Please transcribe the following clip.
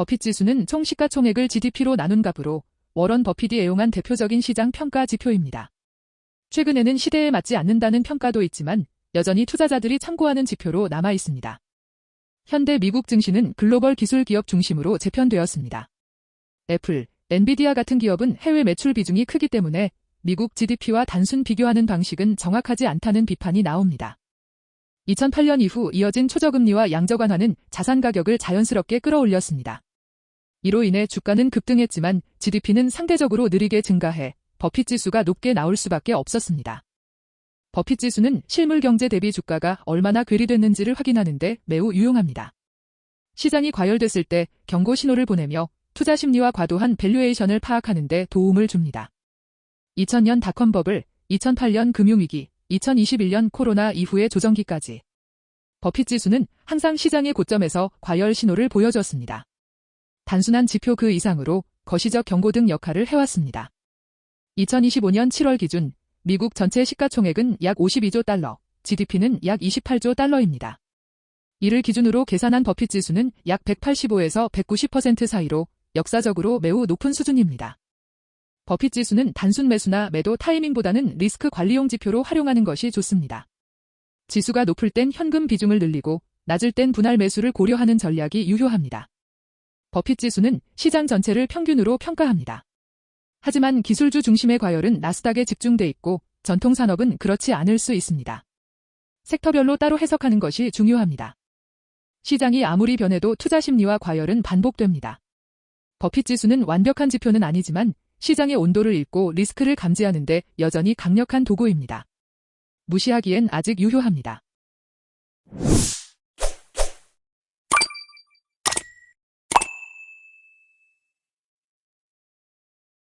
버핏 지수는 총 시가총액을 GDP로 나눈 값으로 워런 버핏이 애용한 대표적인 시장 평가 지표입니다. 최근에는 시대에 맞지 않는다는 평가도 있지만 여전히 투자자들이 참고하는 지표로 남아 있습니다. 현대 미국 증시는 글로벌 기술 기업 중심으로 재편되었습니다. 애플, 엔비디아 같은 기업은 해외 매출 비중이 크기 때문에 미국 GDP와 단순 비교하는 방식은 정확하지 않다는 비판이 나옵니다. 2008년 이후 이어진 초저금리와 양적 완화는 자산 가격을 자연스럽게 끌어올렸습니다. 이로 인해 주가는 급등했지만 GDP는 상대적으로 느리게 증가해 버핏 지수가 높게 나올 수밖에 없었습니다. 버핏 지수는 실물 경제 대비 주가가 얼마나 괴리됐는지를 확인하는데 매우 유용합니다. 시장이 과열됐을 때 경고 신호를 보내며 투자 심리와 과도한 밸류에이션을 파악하는 데 도움을 줍니다. 2000년 닷컴 버블, 2008년 금융위기, 2021년 코로나 이후의 조정기까지 버핏 지수는 항상 시장의 고점에서 과열 신호를 보여줬습니다. 단순한 지표 그 이상으로 거시적 경고 등 역할을 해왔습니다. 2025년 7월 기준 미국 전체 시가총액은 약 52조 달러, GDP는 약 28조 달러입니다. 이를 기준으로 계산한 버핏 지수는 약 185에서 190% 사이로 역사적으로 매우 높은 수준입니다. 버핏 지수는 단순 매수나 매도 타이밍보다는 리스크 관리용 지표로 활용하는 것이 좋습니다. 지수가 높을 땐 현금 비중을 늘리고 낮을 땐 분할 매수를 고려하는 전략이 유효합니다. 버핏 지수는 시장 전체를 평균으로 평가합니다. 하지만 기술주 중심의 과열은 나스닥에 집중돼 있고 전통 산업은 그렇지 않을 수 있습니다. 섹터별로 따로 해석하는 것이 중요합니다. 시장이 아무리 변해도 투자 심리와 과열은 반복됩니다. 버핏 지수는 완벽한 지표는 아니지만 시장의 온도를 읽고 리스크를 감지하는데 여전히 강력한 도구입니다. 무시하기엔 아직 유효합니다.